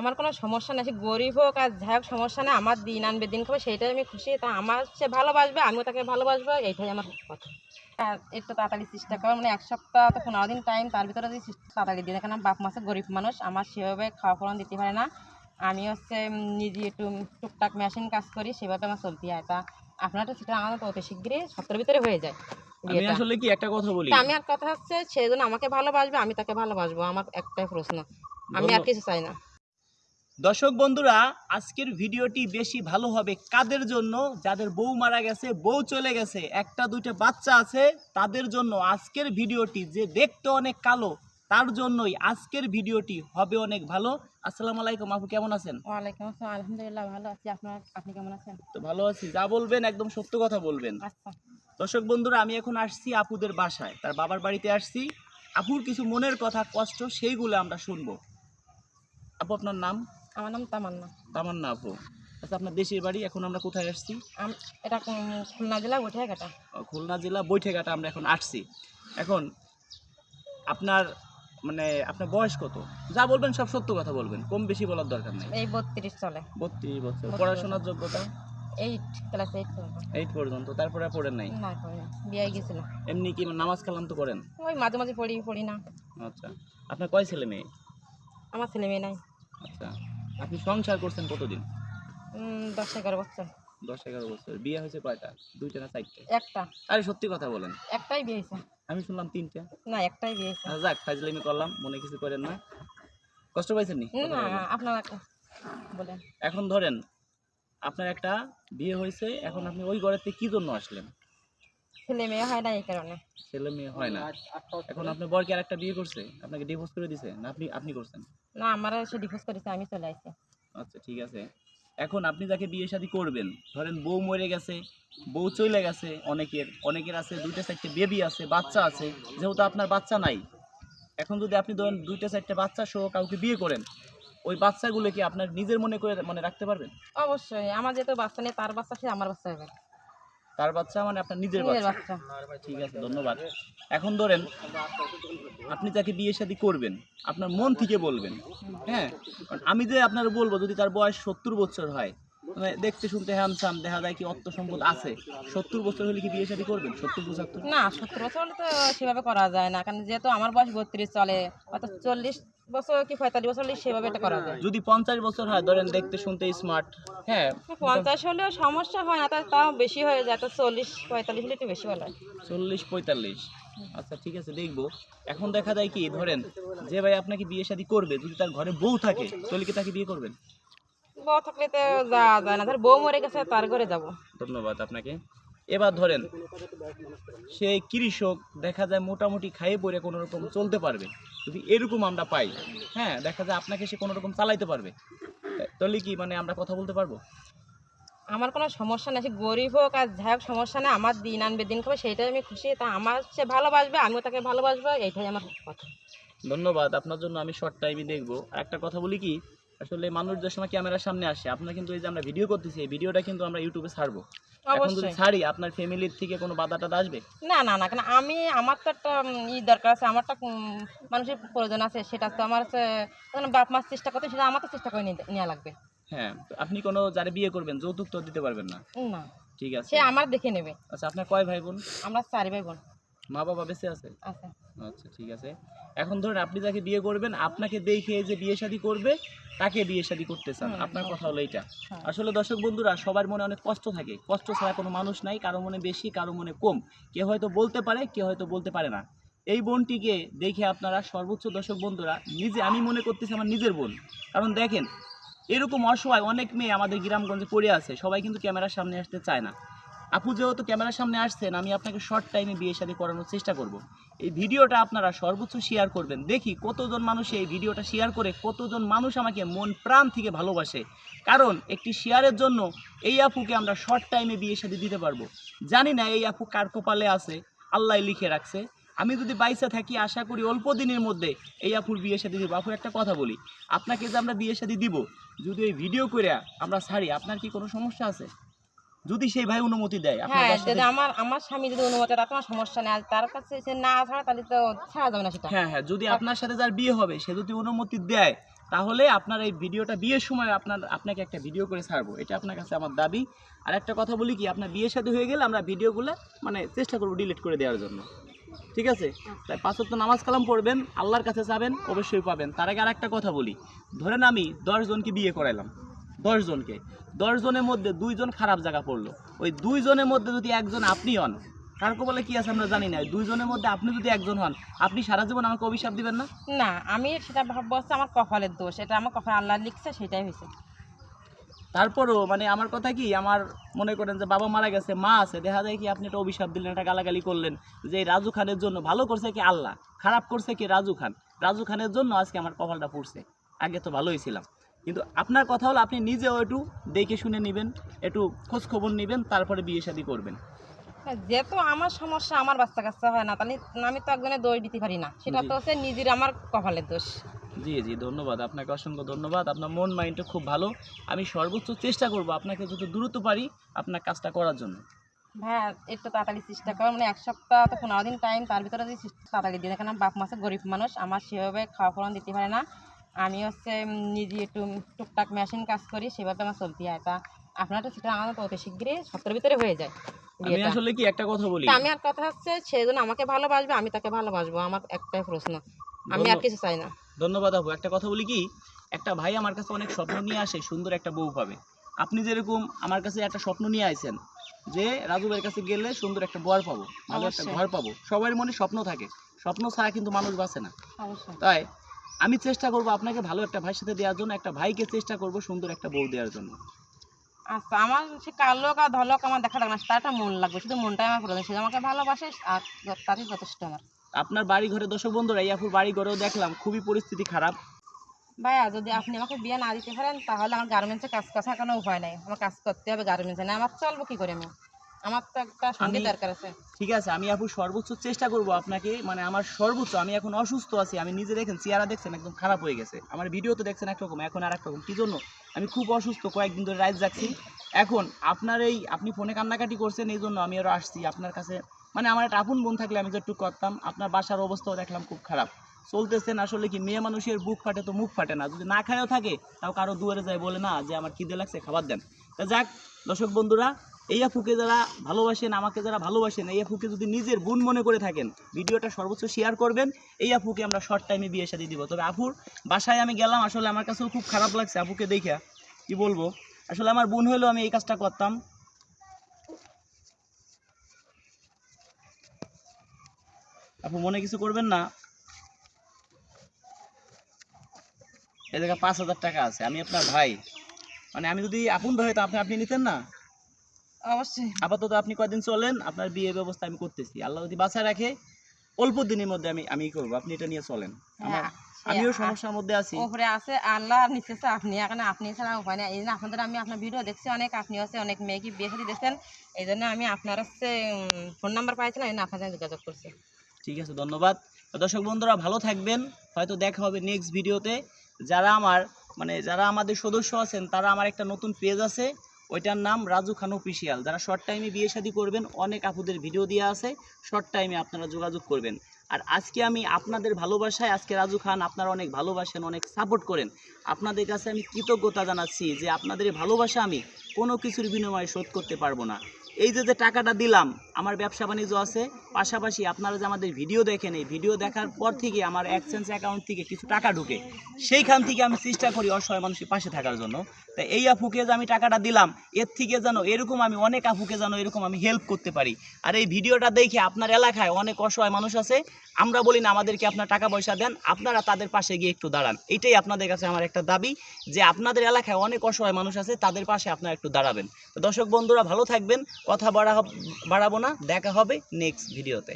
আমার কোনো সমস্যা নেই সে গরিব হোক আর যাই হোক সমস্যা নেই আমার দিন আনবে দিন খাবে সেইটাই আমি খুশি। তা আমার সে ভালোবাসবে আমিও তাকে ভালোবাসবো এইটাই আমার কথা। আর একটু তাড়াতাড়ি চেষ্টা করো মানে এক সপ্তাহ তো পনেরো দিন টাইম তার ভিতরে যদি তাড়াতাড়ি দিই কারণ বাপ মাসে গরিব মানুষ আমার সেভাবে খাওয়া ফলন দিতে পারে না। আমি হচ্ছে নিজে একটু টুকটাক মেশিন কাজ করি সেভাবে আমার চলতে হয়। তা আপনার তো সেটা আমার অতি শীঘ্রই সপ্তাহের ভিতরে হয়ে যায় আমি আসলে কি একটা কথা বলি? আমি আর কথা হচ্ছে সেজন্য আমাকে ভালোবাসবে আমি তাকে ভালোবাসবো আমার একটাই প্রশ্ন। আমি আর কিছু চাই না। দর্শক বন্ধুরা আজকের ভিডিওটি বেশি ভালো হবে কাদের জন্য? যাদের বউ মারা গেছে বউ চলে গেছে একটা দুইটা বাচ্চা আছে তাদের জন্য আজকের ভিডিওটি যে দেখতে অনেক কালো তার জন্যই আজকের ভিডিওটি হবে অনেক ভালো। আসসালামু আলাইকুম আপু কেমন আছেন? ওয়ালাইকুম আসসালাম আলহামদুলিল্লাহ ভালো আছি। আপনার আপনি কেমন আছেন? তো ভালো আছি যা বলবেন একদম সত্য কথা বলবেন। আচ্ছা। দর্শক বন্ধুরা আমি এখন আসছি আপুদের বাসায় তার বাবার বাড়িতে আসছি। আপুর কিছু মনের কথা কষ্ট সেইগুলো আমরা শুনব। আপু আপনার নাম? আমার নাম তামান্না। তামান্না আপু। আচ্ছা আপনার দেশের বাড়ি এখন আমরা কোথায় আসছি? এটা খুলনা জেলা উঠে কাটা খুলনা জেলা বৈঠেঘাটা আমরা এখন আসছি। এখন আপনার মানে আপনার বয়স কত? যা বলবেন সব সত্য কথা বলবেন কম বেশি বলার দরকার নেই। এই বত্রিশ চলে। বত্রিশ বছর। পড়াশোনার যোগ্যতা? এইট ক্লাস এইট পর্যন্ত। এইট পর্যন্ত তারপরে পড়েন নাই? না বিয়ে গেছিল। এমনি কি নামাজ কালাম তো করেন? ওই মাঝে মাঝে পড়ি পড়ি না। আচ্ছা। আপনার কয় ছেলে মেয়ে? আমার ছেলে মেয়ে নাই। আচ্ছা। আপনি সংসার করছেন কতদিন? দশ এগারো বছর। দশ এগারো বছর। বিয়ে হয়েছে কয়টা? দুইটা না চারটে? একটা। আরে সত্যি কথা বলেন। একটাই বিয়ে হয়েছে। আমি শুনলাম তিনটা। না একটাই বিয়ে হয়েছে। আচ্ছা, যাক ফাজলামি করলাম মনে কিছু করেন না। কষ্ট পাইছেন নি? আপনার বলেন। এখন ধরেন আপনার একটা বিয়ে হয়েছে এখন আপনি ওই থেকে কি জন্য আসলেন? ছেলে মেয়ে হয় না এই কারণে। ছেলে মেয়ে হয় না। এখন আপনার বর কি আর একটা বিয়ে করছে আপনাকে ডিভোর্স করে দিছে না আপনি আপনি করছেন? না আমার সে ডিভোর্স করেছে আমি চলে আসছি আচ্ছা ঠিক আছে। এখন আপনি যাকে বিয়ে শাদী করবেন ধরেন বউ মরে গেছে বউ চলে গেছে অনেকের অনেকের আছে দুইটা চারটে বেবি আছে বাচ্চা আছে যেহেতু আপনার বাচ্চা নাই। এখন যদি আপনি ধরেন দুইটা চারটে বাচ্চা সহ কাউকে বিয়ে করেন ওই বাচ্চাগুলো কি আপনার নিজের মনে করে মনে রাখতে পারবেন? অবশ্যই আমার যেহেতু বাচ্চা নেই তার বাচ্চা সে আমার বাচ্চা হবে। তার বাচ্চা মানে আপনার নিজের বাচ্চা। ঠিক আছে ধন্যবাদ। এখন ধরেন আপনি তাকে বিয়ে শাদী করবেন আপনার মন থেকে বলবেন হ্যাঁ? আমি যে আপনার বলব যদি তার বয়স সত্তর বছর হয় মানে দেখতে শুনতে হ্যান্ডসাম দেখা যায় কি অর্থ সম্পদ আছে সত্তর বছর হলে কি বিয়ে শাদী করবেন? সত্তর পঁচাত্তর না সত্তর বছর হলে তো সেভাবে করা যায় না কারণ যেহেতু আমার বয়স বত্রিশ চলে অর্থাৎ চল্লিশ বছর কি পঁয়তাল্লিশ বছর হলে সেভাবে এটা করা যায়। যদি পঞ্চাশ বছর হয় ধরেন দেখতে শুনতে স্মার্ট হ্যাঁ। পঞ্চাশ হলেও সমস্যা হয় না তাও বেশি হয়ে যায় তো চল্লিশ পঁয়তাল্লিশ হলে একটু বেশি ভালো হয়। চল্লিশ পঁয়তাল্লিশ। আচ্ছা ঠিক আছে দেখব। এখন দেখা যায় কি ধরেন যে ভাই আপনাকে বিয়ে শাদী করবে যদি তার ঘরে বউ থাকে তাহলে কি তাকে বিয়ে করবেন? বউ থাকলে তো যাওয়া যায় না ধর বউ মরে গেছে তার ঘরে যাব। ধন্যবাদ আপনাকে। এবার ধরেন সে কৃষক দেখা যায় মোটামুটি খাইয়ে পরে কোনো রকম চলতে পারবে। যদি এরকম আমরা পাই হ্যাঁ দেখা যায় আপনাকে সে কোনো রকম চালাইতে পারবে। তাহলে কি মানে আমরা কথা বলতে পারব? আমার কোনো সমস্যা নেই সে গরিব হোক আর যাই হোক সমস্যা নেই আমার দিন আনবে দিন খাবে সেইটাই আমি খুশি তা আমার সে ভালোবাসবে আমিও তাকে ভালোবাসবো এইটাই আমার কথা। ধন্যবাদ আপনার জন্য আমি শর্ট টাইমে দেখব। আর একটা কথা বলি কি আসলে মানুষ যে সময় ক্যামেরার সামনে আসে আপনার কিন্তু এই যে আমরা ভিডিও করতেছি এই ভিডিওটা কিন্তু আমরা ইউটিউবে ছাড়বো। এখন যদি ছাড়ি আপনার ফ্যামিলির থেকে কোনো বাধা টাধা আসবে? না না না আমি আমার তো একটা ই দরকার আছে আমার তো উম, মানুষের প্রয়োজন আছে সেটা তো আমার বাপ মার চেষ্টা করতে সেটা আমার তো চেষ্টা করে নেওয়া লাগবে। হ্যাঁ আপনি কোনো যারা বিয়ে করবেন যৌতুক তো দিতে পারবেন না। না। ঠিক আছে। সে আমার দেখে নেবে। আচ্ছা আপনার কয় ভাই বোন? আমরা চারি ভাই বোন। মা বাবা বেঁচে আছে? আচ্ছা ঠিক আছে। এখন ধরুন আপনি যাকে বিয়ে করবেন আপনাকে দেখে যে বিয়ে শাদী করবে তাকে বিয়ে শাদী করতে চান। আপনার কথা হলো এইটা। হ্যাঁ। আসলে দর্শক বন্ধুরা সবার মনে অনেক কষ্ট থাকে। কষ্ট ছাড়া কোনো মানুষ নাই কারও মনে বেশি কারও মনে কম। কেউ হয়তো বলতে পারে কেউ হয়তো বলতে পারে না। এই বোনটিকে দেখে আপনারা সর্বোচ্চ দর্শক বন্ধুরা নিজে আমি মনে করতেছি আমার নিজের বোন। কারণ দেখেন এরকম অসহায় অনেক মেয়ে আমাদের গ্রামগঞ্জে পড়ে আছে। সবাই কিন্তু ক্যামেরার সামনে আসতে চায় না। আপু যেহেতু ক্যামেরার সামনে আসছেন, আমি আপনাকে শর্ট টাইমে বিয়ে শাদী করানোর চেষ্টা করব। এই ভিডিওটা আপনারা সর্বোচ্চ শেয়ার করবেন। দেখি কতজন মানুষ এই ভিডিওটা শেয়ার করে, কতজন মানুষ আমাকে মন প্রাণ থেকে ভালোবাসে। কারণ একটি শেয়ারের জন্য এই আপুকে আমরা শর্ট টাইমে বিয়ে শাদী দিতে পারব। জানি না এই আপু কার কপালে আছে, আল্লাহ লিখে রাখছে। আমি যদি বাইসে থাকি, আশা করি অল্প দিনের মধ্যে এই আপুর বিয়ে শাদী দিব। আপু, একটা কথা বলি, আপনাকে যে আমরা বিয়ে শাদী দিব, যদি এই ভিডিও করে আমরা ছাড়ি, আপনার কি কোনো সমস্যা আছে? যদি সেই ভাই অনুমতি দেয় হ্যাঁ যদি আমার আমার স্বামী যদি অনুমতি দেয় তোমার সমস্যা নেই। তার কাছে সে না ছাড়া তাহলে তো ছাড়া যাবে না সেটা। হ্যাঁ হ্যাঁ যদি আপনার সাথে যার বিয়ে হবে সে যদি অনুমতি দেয় তাহলে আপনার এই ভিডিওটা বিয়ের সময় আপনার আপনাকে একটা ভিডিও করে ছাড়বো। এটা আপনার কাছে আমার দাবি। আর একটা কথা বলি কি আপনার বিয়ের সাথে হয়ে গেলে আমরা ভিডিওগুলো মানে চেষ্টা করব ডিলিট করে দেওয়ার জন্য। ঠিক আছে? তাই পাঁচত্ব নামাজ কালাম পড়বেন আল্লাহর কাছে যাবেন অবশ্যই পাবেন। তার আগে আর একটা কথা বলি। ধরেন আমি দশ জনকে বিয়ে করাইলাম। দশ জনকে। দশ জনের মধ্যে দুইজন খারাপ জায়গা পড়ল। ওই দুইজনের মধ্যে যদি একজন আপনি হন কার বলে কি আছে আমরা জানি না। দুইজনের মধ্যে আপনি যদি একজন হন আপনি সারা জীবন আমাকে অভিশাপ দিবেন না? না আমি সেটা ভাববো হচ্ছে আমার কপালের দোষ। এটা আমার কপাল আল্লাহ লিখছে সেটাই হয়েছে। তারপরও মানে আমার কথা কি আমার মনে করেন যে বাবা মারা গেছে মা আছে দেখা যায় কি আপনি একটা অভিশাপ দিলেন একটা গালাগালি করলেন যে এই রাজু খানের জন্য ভালো করছে কি আল্লাহ খারাপ করছে কি রাজু খান? রাজু খানের জন্য আজকে আমার কপালটা পড়ছে। আগে তো ভালোই ছিলাম। কিন্তু আপনার কথা হলো আপনি নিজেও একটু দেখে শুনে নেবেন একটু খোঁজ খবর নেবেন তারপরে বিয়ে শাদী করবেন। হ্যাঁ, যেহেতু আমার সমস্যা আমার বাচ্চা কাচ্চা হয় না তাহলে আমি তো একজনের দোষ দিতে পারি না। সেটা তো হচ্ছে নিজের আমার কপালের দোষ। জি জি ধন্যবাদ। আপনাকে অসংখ্য ধন্যবাদ। আপনার মন মাইন্ডটা খুব ভালো। আমি সর্বোচ্চ চেষ্টা করব আপনাকে যত দ্রুত পারি আপনার কাজটা করার জন্য। হ্যাঁ একটু তাড়াতাড়ি চেষ্টা করো। মানে এক সপ্তাহ তো পনেরো দিন টাইম তার ভিতরে যদি তাড়াতাড়ি দিন। কারণ বাপ মাসে গরিব মানুষ আমার সেভাবে খাওয়া ফলন দিতে পারে না। আমি হচ্ছে নিজে একটু টুকটাক মেশিন কাজ করি সেভাবে আমার চলতে হয়। তা আপনার তো সেটা আমার অতি শীঘ্রই সপ্তাহের ভিতরে হয়ে যায় আমি আসলে কি একটা কথা বলি? আমি আর কথা হচ্ছে সে যেন আমাকে ভালোবাসবে আমি তাকে ভালোবাসবো আমার একটাই প্রশ্ন। আমি আর কিছু চাই না। ধন্যবাদ আপু। একটা কথা বলি কি একটা ভাই আমার কাছে অনেক স্বপ্ন নিয়ে আসে সুন্দর একটা বউ পাবে। আপনি যেরকম আমার কাছে একটা স্বপ্ন নিয়ে আইছেন যে রাজু ভাইয়ের কাছে গেলে সুন্দর একটা বর পাবো ভালো একটা ঘর পাবো সবার মনে স্বপ্ন থাকে। স্বপ্ন ছাড়া কিন্তু মানুষ বাঁচে না। তাই আমি চেষ্টা করব আপনাকে ভালো একটা ভাইয়ের সাথে দেওয়ার জন্য একটা ভাইকে চেষ্টা করব সুন্দর একটা বউ দেওয়ার জন্য। আচ্ছা আমার সে কালোক আর ধলক আমার দেখা লাগে না তার একটা মন লাগবে শুধু মনটাই আমার প্রয়োজন সে আমাকে ভালোবাসে আর তারই যথেষ্ট আমার। আপনার বাড়ি ঘরে দর্শক বন্ধুরা আপুর বাড়ি ঘরেও দেখলাম খুবই পরিস্থিতি খারাপ। ভাইয়া যদি আপনি আমাকে বিয়ে না দিতে পারেন তাহলে আমার গার্মেন্টসে কাজ করার কোনো উপায় নাই আমার কাজ করতে হবে গার্মেন্টসে না আমার চলবো কি করে আমি? আমার তো একটা সঙ্গী দরকার আছে। ঠিক আছে আমি আপু সর্বোচ্চ চেষ্টা করব আপনাকে মানে আমার সর্বোচ্চ আমি এখন অসুস্থ আছি আমি নিজে দেখেন চেহারা দেখছেন একদম খারাপ হয়ে গেছে। আমার ভিডিও তো দেখছেন একরকম এখন আর একরকম। কি জন্য? আমি খুব অসুস্থ কয়েকদিন ধরে রাইজ যাচ্ছি এখন আপনার এই আপনি ফোনে কান্নাকাটি করছেন এই জন্য আমি আরও আসছি। আপনার কাছে মানে আমার একটা আপন বোন থাকলে আমি একটু করতাম আপনার বাসার অবস্থাও দেখলাম খুব খারাপ। চলতেছেন আসলে কি মেয়ে মানুষের বুক ফাটে তো মুখ ফাটে না। যদি না খায়ও থাকে তাও কারও দুয়ারে যায় বলে না যে আমার খিদে লাগছে খাবার দেন। তা যাক দর্শক বন্ধুরা এই আপুকে যারা ভালোবাসেন, আমাকে যারা ভালোবাসেন, এই আপুকে যদি নিজের বোন মনে করে থাকেন, ভিডিওটা সর্বোচ্চ শেয়ার করবেন। এই আপুকে আমরা শর্ট টাইমে বিয়ে শাদী দিব। তবে আপুর বাসায় আমি গেলাম, আসলে আমার কাছেও খুব খারাপ লাগছে আপুকে দেখা। কি বলব? আসলে আমার বোন হলেও আমি এই কাজটা করতাম। আপু, মনে কিছু করবেন না? এই জায়গায় পাঁচ হাজার টাকা আছে। আমি আপনার ভাই। মানে আমি যদি আপন ভাই হতো আপনি আপনি নিতেন না? অবশ্যই। আপাতত আপনি কয়দিন চলেন আপনার বিয়ে ব্যবস্থা আমি করতেছি। আল্লাহ যদি বাঁচায় রাখে অল্প দিনের মধ্যে আমি আমি করব আপনি এটা নিয়ে চলেন। আমার হ্যাঁ, আমিও সমস্যার মধ্যে আছি। উপরে আছে আল্লাহ নিচে আছে আপনি এখানে আপনি ছাড়া উপায় নেই। এই জন্য আপনাদের আমি আপনার ভিডিও দেখছি অনেক আপনি হচ্ছে অনেক বিয়ে সাথে দেখছেন এই জন্য আমি আপনার হচ্ছে ফোন নাম্বার পাইছিলাম এই জন্য আপনার সাথে যোগাযোগ করছি। ঠিক আছে ধন্যবাদ। দর্শক বন্ধুরা ভালো থাকবেন। হয়তো দেখা হবে নেক্সট ভিডিওতে যারা আমার মানে যারা আমাদের সদস্য আছেন তারা আমার একটা নতুন পেজ আছে। ওইটার নাম রাজু খান অফিসিয়াল যারা শর্ট টাইমে বিয়ে শাদী করবেন, অনেক আপুদের ভিডিও দেওয়া আছে শর্ট টাইমে আপনারা যোগাযোগ করবেন। আর আজকে আমি আপনাদের ভালোবাসায়, আজকে রাজু খান আপনারা অনেক ভালোবাসেন, অনেক সাপোর্ট করেন। আপনাদের কাছে আমি কৃতজ্ঞতা জানাচ্ছি যে আপনাদের ভালোবাসা আমি কোনো কিছুর বিনিময়ে শোধ করতে পারব না। এই যে যে টাকাটা দিলাম, আমার ব্যবসা বাণিজ্য আছে, পাশাপাশি আপনারা যে আমাদের ভিডিও দেখেন, এই ভিডিও দেখার পর থেকে আমার এক্সচেঞ্জ অ্যাকাউন্ট থেকে কিছু টাকা ঢুকে। সেইখান থেকে আমি চেষ্টা করি অসহায় মানুষের পাশে থাকার জন্য। তাই এই আফুকে যে আমি টাকাটা দিলাম, এর থেকে যেন এরকম আমি অনেক আফুকে যেন এরকম আমি হেল্প করতে পারি। আর এই ভিডিওটা দেখে আপনার এলাকায় অনেক অসহায় মানুষ আছে, আমরা বলি না আমাদেরকে আপনার টাকা পয়সা দেন, আপনারা তাদের পাশে গিয়ে একটু দাঁড়ান। এটাই আপনাদের কাছে আমার একটা দাবি, যে আপনাদের এলাকায় অনেক অসহায় মানুষ আছে, তাদের পাশে আপনারা একটু দাঁড়াবেন। তো দর্শক বন্ধুরা, ভালো থাকবেন কথা বাড়া বাড়াবো না। দেখা হবে নেক্সট ভিডিওতে